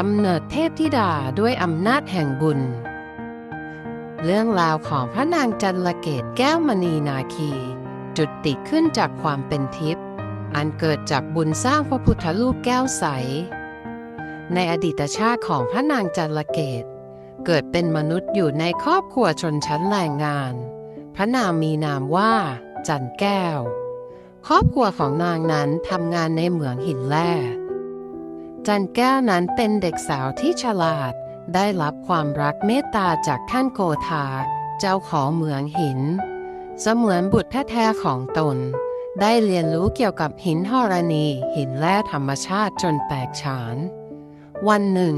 กำเนิดเทพธิดาด้วยอำนาจแห่งบุญ เรื่องราวของพระนางจันลเกตแก้วมณีนาคี จุดติขึ้นจากความเป็นทิพย์อันเกิดจากบุญสร้างพระพุทธรูปแก้วใส ในอดีตชาติของพระนางจันลเกต เกิดเป็นมนุษย์อยู่ในครอบครัวชนชั้นแรงงาน พระนางมีนามว่า จันแก้ว ครอบครัวของนางนั้นทำงานในเหมืองหินแร่ จันแก้วนั้นเป็นเด็กสาวที่ฉลาด ได้รับความรักเมตตาจากท่านโกธา เจ้าของเหมืองหิน เสมือนบุตรแท้ๆของตน ได้เรียนรู้เกี่ยวกับหินธรณี หินแร่ธรรมชาติจนแตกฉาน วันหนึ่ง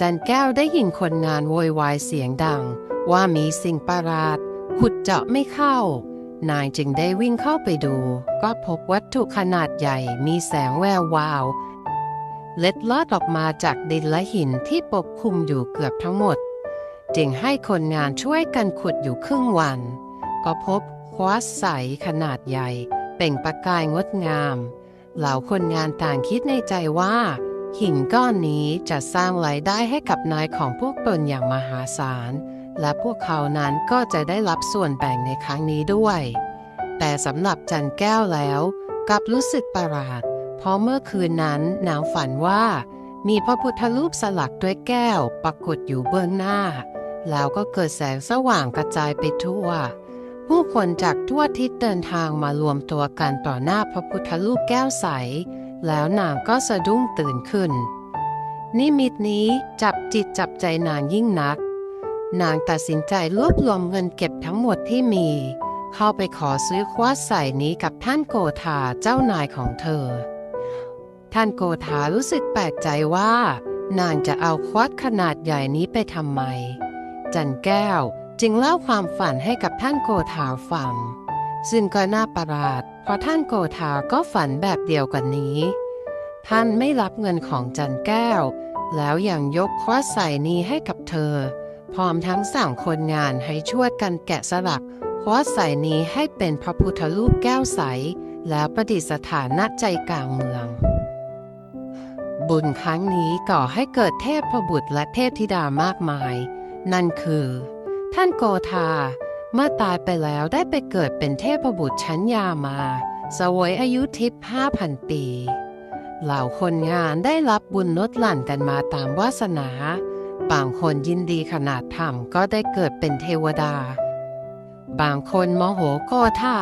จันแก้วได้ยินคนงานโวยวายเสียงดัง ว่ามีสิ่งประหลาดขุดเจาะไม่เข้านายจึงได้วิ่งเข้าไปดู ก็พบวัตถุขนาดใหญ่มีแสงแวววาว เล็ดลอดออกมาจากดินและหินที่ปกคลุมอยู่เกือบทั้งหมด จึงให้คนงานช่วยกันขุดอยู่ครึ่งวัน ก็พบควาสใสขนาดใหญ่ เป่งประกายงดงาม เหล่าคนงานต่างคิดในใจว่า หินก้อนนี้จะสร้างรายได้ให้กับนายของพวกตนอย่างมหาศาล และพวกเขานั้นก็จะได้รับส่วนแบ่งในครั้งนี้ด้วย แต่สำหรับจันแก้วแล้วกลับรู้สึกประหลาด เพราะเมื่อคืนนั้นนางฝันว่า มีพระพุทธรูปสลักด้วยแก้วปรากฏอยู่เบื้องหน้า แล้วก็เกิดแสงสว่างกระจายไปทั่ว ผู้คนจากทั่วทิศเดินทางมารวมตัวกันต่อหน้าพระพุทธรูปแก้วใส แล้วนางก็สะดุ้งตื่นขึ้น นิมิตนี้จับจิตจับใจนางยิ่งนัก นางตัดสินใจรวบรวมเงินเก็บทั้งหมดที่มีเข้าไปขอซื้อคว้าใส่นี้กับท่านโกธาเจ้านายของเธอ ท่านโกธารู้สึกแปลกใจว่านางจะเอาควาดขนาดใหญ่นี้ไปทำไม จันแก้วจึงเล่าความฝันให้กับท่านโกธาฟัง ซึ่งก็น่าประหลาด เพราะท่านโกธาก็ฝันแบบเดียวกันนี้ ท่านไม่รับเงินของจันแก้ว แล้วยังยกควาดใส่นี้ให้กับเธอ พร้อมทั้งสั่งคนงานให้ช่วยกันแกะสลักควาดใส่นี้ให้เป็นพระพุทธรูปแก้วใส แล้วประดิษฐานณใจกลางเมือง บุญครั้งนี้ก่อให้เกิดเทพพระบุตรและเทพธิดามากมาย นั่นคือ ท่านโกธาเมื่อตายไปแล้วได้ไปเกิดเป็นเทพพระบุตรชั้นยามาสวยอายุทิพย์ห้าพันปี เหล่าคนงานได้รับบุญลดหลั่นกันมาตามวาสนา บางคนยินดีขนาดทำก็ได้เกิดเป็นเทวดา บางคนโมโหโกธา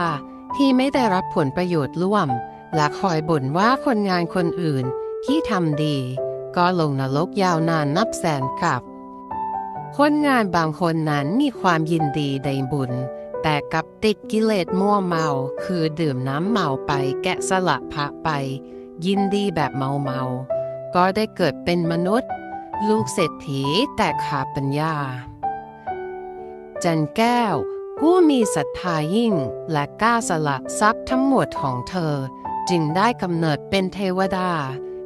ที่ไม่ได้รับผลประโยชน์ร่วม และคอยบ่นว่าคนงานคนอื่น ที่ทำดี ก็ลงนรกยาวนานนับแสนกับ คนงานบางคนนั้นมีความยินดีในบุญ แต่กับติดกิเลสมั่วเมา คือดื่มน้ำเมาไปแกะสลักพระไป ยินดีแบบเมาเมา ก็ได้เกิดเป็นมนุษย์ ลูกเศรษฐีแต่ขาดปัญญา จันแก้วผู้มีศรัทธายิ่งและกล้าสละทรัพย์ทั้งหมดของเธอ จึงได้กำเนิดเป็นเทวดา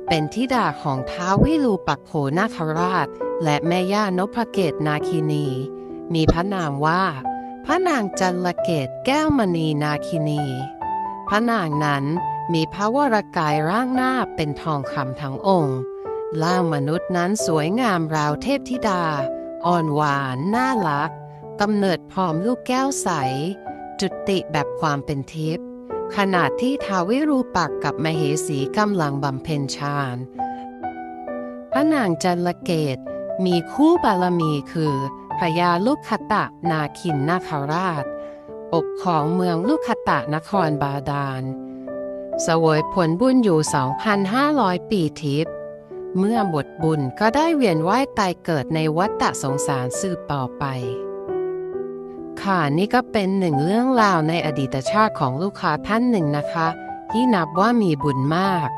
เป็นธิดาของท้าววิรูปักโขนาคราช และแม่ย่านพเกตนาคินี มีพระนามว่า พระนางจันลเกตแก้วมณีนาคินี พระนางนั้นมีพระวรกายร่างหน้าเป็นทองคำทั้งองค์ล่างมนุษย์นั้นสวยงามราวเทพธิดา อ่อนหวานน่ารักกำเนิดพร้อมลูกแก้วใส จุติแบบความเป็นทิพย์ ขณะที่ทาวิรูปักษ์กับมเหสีกำลังบำเพ็ญฌานพระนางจันลเกตมีคู่บารมีคือพญาลูกคตะนาคินนาคราช ปกของเมืองลูกคตะนครบาดาลเสวยผลบุญอยู่ 2,500 ปีทิพย์เมื่อหมดบุญก็ได้เวียนว่ายตายเกิดในวัฏฏะสงสารสืบต่อไป ค่ะนี่ก็เป็นหนึ่งเรื่องราวในอดีตชาติของลูกค้าท่านหนึ่งนะคะ ที่นับว่ามีบุญมาก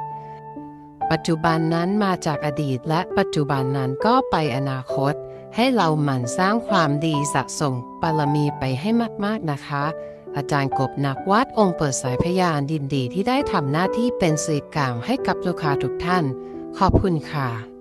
ปัจจุบันนั้นมาจากอดีตและปัจจุบันนั้นก็ไปอนาคต ให้เราหมั่นสร้างความดีสะสมบารมีไปให้มากๆนะคะ อาจารย์กบนักวัดองค์เปิดสายพยานดินดีที่ได้ทำหน้าที่เป็นสื่อกลางให้กับลูกค้าทุกท่าน ขอบคุณค่ะ